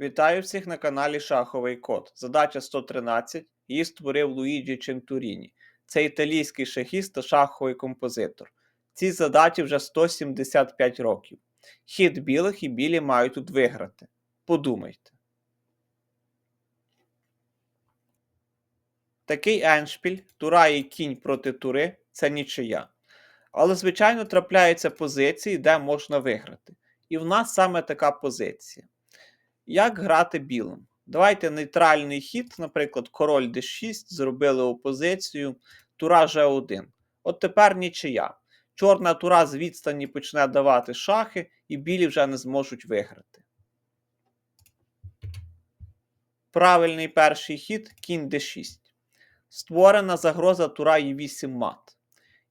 Вітаю всіх на каналі Шаховий Код. Задача 113. Її створив Луїджі Чентуріні. Це італійський шахіст та шаховий композитор. Цій задачі вже 175 років. Хід білих і білі мають тут виграти. Подумайте. Такий еншпіль, тура і кінь проти тури це нічия. Але, звичайно, трапляються позиції, де можна виграти. І в нас саме така позиція. Як грати білим? Давайте нейтральний хід, наприклад, король d6, зробили опозицію, тура g1. От тепер нічия. Чорна тура з відстані почне давати шахи, і білі вже не зможуть виграти. Правильний перший хід кінь d6. Створена загроза тура e8 мат.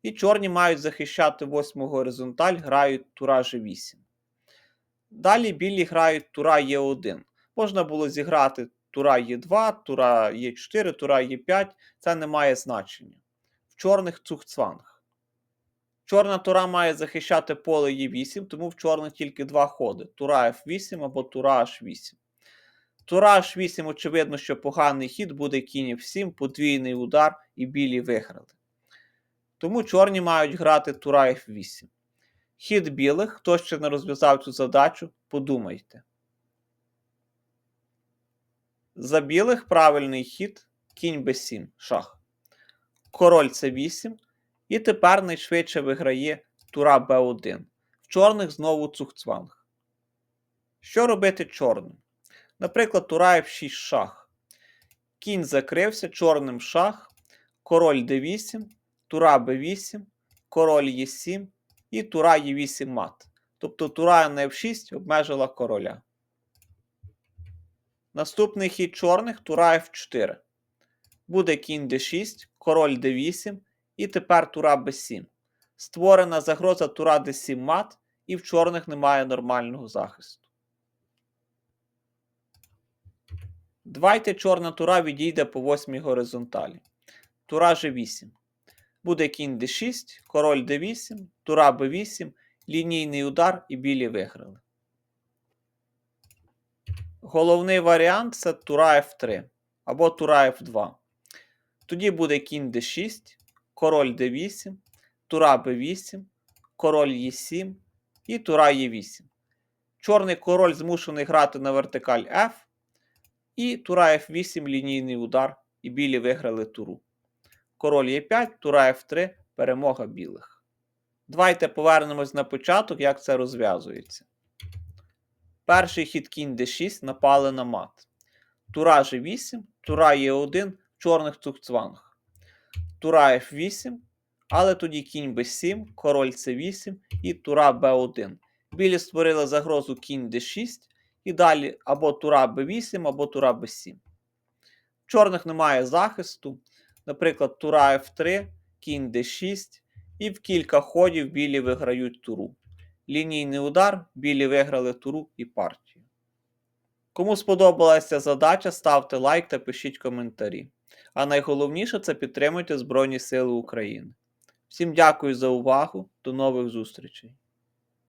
І чорні мають захищати восьму горизонталь, грають тура g8. Далі білі грають тура Е1. Можна було зіграти тура Е2, тура Е4, тура Е5. Це не має значення. В чорних цухцванг. Чорна тура має захищати поле Е8, тому в чорних тільки два ходи: тура F8 або тура H8. Тура H8, очевидно, що поганий хід буде кінь F7, подвійний удар і білі виграли. Тому чорні мають грати тура F8. Хід білих, хто ще не розв'язав цю задачу, подумайте. За білих правильний хід кінь b7 шах. Король c8. І тепер найшвидше виграє тура b1. В чорних знову цухцванг. Що робити чорним? Наприклад, тура f6 шах. Кінь закрився, чорним шах, король d8, тура b8, король e7 і тура Е8 мат. Тобто тура на F6 обмежила короля. Наступний хід чорних тура F4. Буде кінь d6, король d8 і тепер тура b7. Створена загроза тура d7 мат, і в чорних немає нормального захисту. Давайте чорна тура відійде по восьмій горизонталі. Тура g8. Буде кінь d6, король d8, тура b8, лінійний удар і білі виграли. Головний варіант це тура f3 або тура f2. Тоді буде кінь d6, король d8, тура b8, король e7 і тура e8. Чорний король змушений грати на вертикаль F. І тура f8 лінійний удар, і білі виграли туру. Король Е5, тура F3, перемога білих. Давайте повернемось на початок, як це розв'язується. Перший хід кінь d6 напали на мат. Тура G8, тура Е1 в чорних цукцвангах. Тура F8, але тоді кінь b7, король c8 і тура b1. Білі створили загрозу кінь d6, і далі або тура b8, або тура b7. В чорних немає захисту наприклад, тура F3, кінь D6, і в кілька ходів білі виграють туру. Лінійний удар, білі виграли туру і партію. Кому сподобалася задача, ставте лайк та пишіть коментарі. А найголовніше це підтримуйте Збройні Сили України. Всім дякую за увагу, до нових зустрічей!